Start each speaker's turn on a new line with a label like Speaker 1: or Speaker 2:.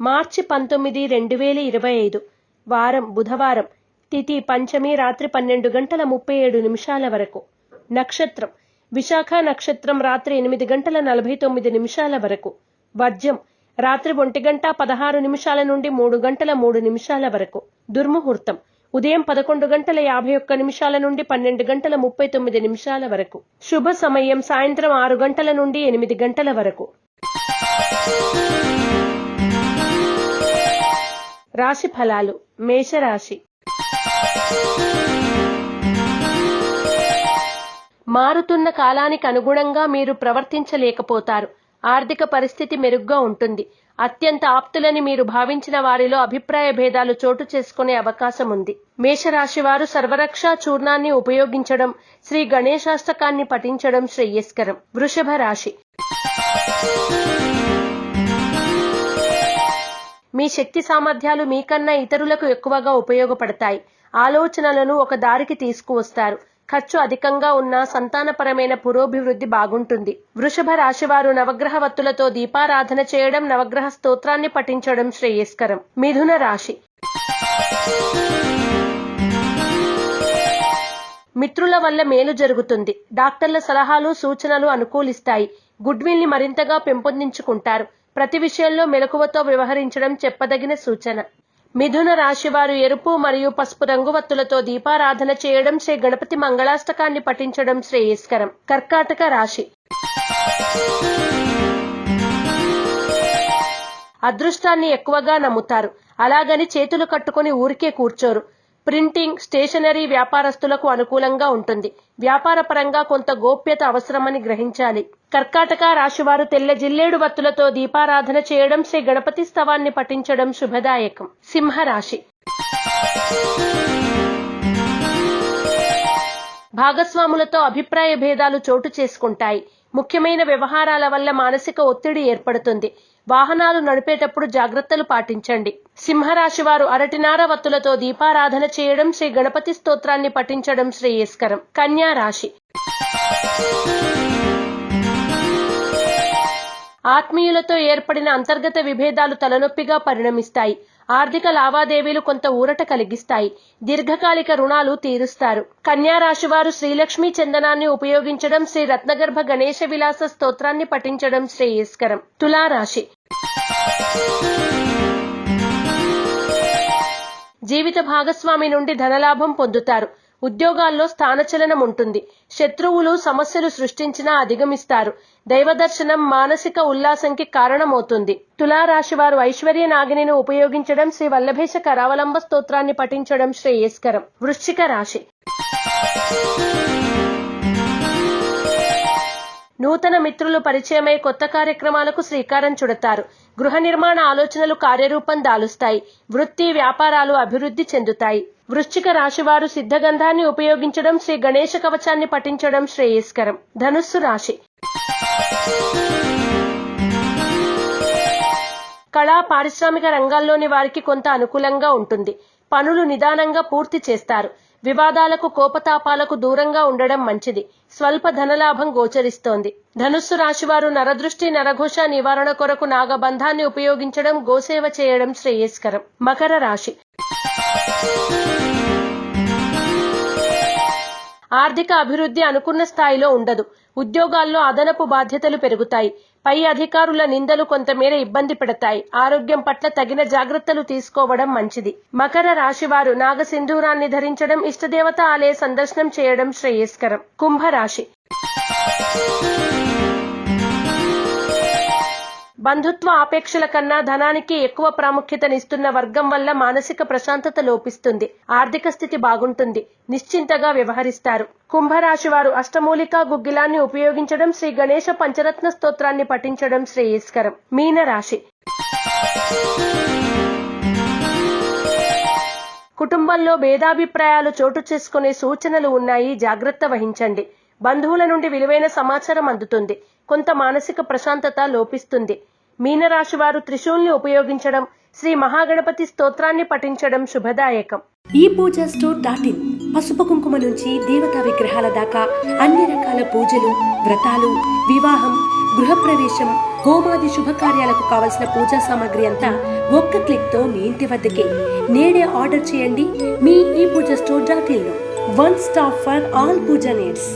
Speaker 1: మార్చి పంతొమ్మిది రెండు వేల ఇరవై ఐదు. వారం బుధవారం. తిథి పంచమి రాత్రి పన్నెండు గంటల ముప్పై ఏడు నిమిషాల వరకు. నక్షత్రం. విశాఖ నక్షత్రం రాత్రి ఎనిమిది గంటల నలభై తొమ్మిది నిమిషాల వరకు. వర్జ్యం రాత్రి ఒంటి గంట పదహారు నిమిషాల నుండి మూడు గంటల మూడు నిమిషాల వరకు. దుర్ముహూర్తం. ఉదయం పదకొండు గంటల యాభై ఒక్క నిమిషాల నుండి పన్నెండు గంటల ముప్పై తొమ్మిది నిమిషాల వరకు. శుభ సమయం సాయంత్రం ఆరు గంటల నుండి ఎనిమిది గంటల వరకు. రాశి ఫలాలు. మేషరాశి. మారుతున్న కాలానికి అనుగుణంగా మీరు ప్రవర్తించలేకపోతారు. ఆర్థిక పరిస్థితి మెరుగ్గా ఉంటుంది. అత్యంత ఆప్తులని మీరు భావించిన వారిలో అభిప్రాయ భేదాలు చోటు చేసుకునే అవకాశం ఉంది. మేషరాశి వారు సర్వరక్ష చూర్ణాన్ని ఉపయోగించడం శ్రీ గణేశాష్టకాన్ని పఠించడం శ్రేయస్కరం. వృషభ రాశి. మీ శక్తి సామర్థ్యాలు మీకన్నా ఇతరులకు ఎక్కువగా ఉపయోగపడతాయి. ఆలోచనలను ఒక దారికి తీసుకువస్తారు. ఖర్చు అధికంగా ఉన్న సంతానపరమైన పురోభివృద్ధి బాగుంటుంది. వృషభ రాశివారు నవగ్రహ వత్తులతో దీపారాధన చేయడం నవగ్రహ స్తోత్రాన్ని పఠించడం శ్రేయస్కరం. మిథున రాశి. మిత్రుల వల్ల మేలు జరుగుతుంది. డాక్టర్ల సలహాలు సూచనలు అనుకూలిస్తాయి. గుడ్విల్ని మరింతగా పెంపొందించుకుంటారు. ప్రతి విషయంలో మెలకువతో వ్యవహరించడం చెప్పదగిన సూచన. మిథున రాశి వారు ఎరుపు మరియు పసుపు రంగు వత్తులతో దీపారాధన చేయడం శ్రీ గణపతి మంగళాష్టకాన్ని పఠించడం శ్రేయస్కరం. కర్కాటక రాశి. అదృష్టాన్ని ఎక్కువగా నమ్ముతారు. అలాగని చేతులు కట్టుకుని ఊరికే కూర్చోరు. ప్రింటింగ్ స్టేషనరీ వ్యాపారస్తులకు అనుకూలంగా ఉంటుంది. వ్యాపార పరంగా కొంత గోప్యత అవసరమని గ్రహించాలి. కర్కాటక రాశివారు తెల్ల జిల్లేడు వత్తులతో దీపారాధన చేయడం శ్రీ గణపతి స్తవాన్ని పఠించడం శుభదాయకం. సింహరాశి. భాగస్వాములతో అభిప్రాయ భేదాలు చోటు చేసుకుంటాయి. ముఖ్యమైన వ్యవహారాల వల్ల మానసిక ఒత్తిడి ఏర్పడుతుంది. వాహనాలు నడిపేటప్పుడు జాగ్రత్తలు పాటించండి. సింహరాశి వారు అరటినార వత్తులతో దీపారాధన చేయడం శ్రీ గణపతి స్తోత్రాన్ని పఠించడం శ్రేయస్కరం. కన్యా రాశి. ఆత్మీయులతో ఏర్పడిన అంతర్గత విభేదాలు తలనొప్పిగా పరిణమిస్తాయి. ఆర్థిక లావాదేవీలు కొంత ఊరట కలిగిస్తాయి. దీర్ఘకాలిక రుణాలు తీరుస్తారు. కన్యా రాశి వారు శ్రీలక్ష్మీ చందనాన్ని ఉపయోగించడం శ్రీ రత్నగర్భ గణేశ విలాస స్తోత్రాన్ని పఠించడం శ్రేయస్కరం. తులారాశి. జీవిత భాగస్వామి నుండి ధనలాభం పొందుతారు. ఉద్యోగాల్లో స్థానచలనం ఉంటుంది. శత్రువులు సమస్యలు సృష్టించినా అధిగమిస్తారు. దైవ దర్శనం మానసిక ఉల్లాసంకి కారణమవుతుంది. తులారాశి వారు ఐశ్వర్య నాగిని ఉపయోగించడం శ్రీ వల్లభేష కరావలంబ స్తోత్రాన్ని పఠించడం శ్రేయస్కరం. వృశ్చిక రాశి. నూతన మిత్రులు పరిచయమై కొత్త కార్యక్రమాలకు శ్రీకారం చుడతారు. గృహ నిర్మాణ ఆలోచనలు కార్యరూపం దాలుస్తాయి. వృత్తి వ్యాపారాలు అభివృద్ధి చెందుతాయి. వృశ్చిక రాశివారు సిద్ధగంధాన్ని ఉపయోగించడం శ్రీ గణేశ కవచాన్ని పఠించడం శ్రేయస్కరం. ధనుస్సు రాశి. కళా పారిశ్రామిక రంగాల్లోని వారికి కొంత అనుకూలంగా ఉంటుంది. పనులు నిదానంగా పూర్తి చేస్తారు. వివాదాలకు కోపతాపాలకు దూరంగా ఉండడం మంచిది. స్వల్ప ధనలాభం గోచరిస్తోంది. ధనుస్సు రాశివారు నరదృష్టి నరఘోష నివారణ కొరకు నాగబంధాన్ని ఉపయోగించడం గోసేవ చేయడం శ్రేయస్కరం. మకర రాశి. ఆర్థిక అభివృద్ధి అనుకున్న స్థాయిలో ఉండదు. ఉద్యోగాల్లో అదనపు బాధ్యతలు పెరుగుతాయి. పై అధికారుల నిందలు కొంతమేర ఇబ్బంది పెడతాయి. ఆరోగ్యం పట్ల తగిన జాగ్రత్తలు తీసుకోవడం మంచిది. మకర రాశివారు నాగసింధూరాన్ని ధరించడం ఇష్టదేవత ఆలయ సందర్శనం చేయడం శ్రేయస్కరం. కుంభరాశి బంధుత్వ ఆపేక్షల కన్నా ధనానికి ఎక్కువ ప్రాముఖ్యతనిస్తున్న వర్గం వల్ల మానసిక ప్రశాంతత లోపిస్తుంది. ఆర్థిక స్థితి బాగుంటుంది. నిశ్చింతగా వ్యవహరిస్తారు. కుంభరాశి వారు అష్టమూలికా గుగ్గిలాన్ని ఉపయోగించడం శ్రీ గణేశ పంచరత్న స్తోత్రాన్ని పఠించడం శ్రేయస్కరం. మీనరాశి. కుటుంబంలో భేదాభిప్రాయాలు చోటు చేసుకునే సూచనలు ఉన్నాయి. జాగ్రత్త వహించండి. బంధువుల నుండి విలువైన సమాచారం అందుతుంది. కొంత మానసిక ప్రశాంతత లోపిస్తుంది. మీనరాశి వారు త్రిశూల్ని ఉపయోగించడం శ్రీ మహాగణపతి స్తోత్రాన్ని పఠించడం శుభదాయకం.
Speaker 2: ఈ పూజ స్టోర్ డాట్ ఇన్. పసుపు కుంకుమ నుంచి దేవతా విగ్రహాల దాకా అన్ని రకాల పూజలు వ్రతాలు వివాహం గృహప్రవేశం హోమాది శుభకార్యాలకు కావలసిన పూజా సామాగ్రి అంతా ఒక్క క్లిక్తో మీ ఇంటి వద్దకే. నేడే ఆర్డర్ చేయండి మీ ఈ Pooja store dot ఇన్లో one stop for all Pooja needs.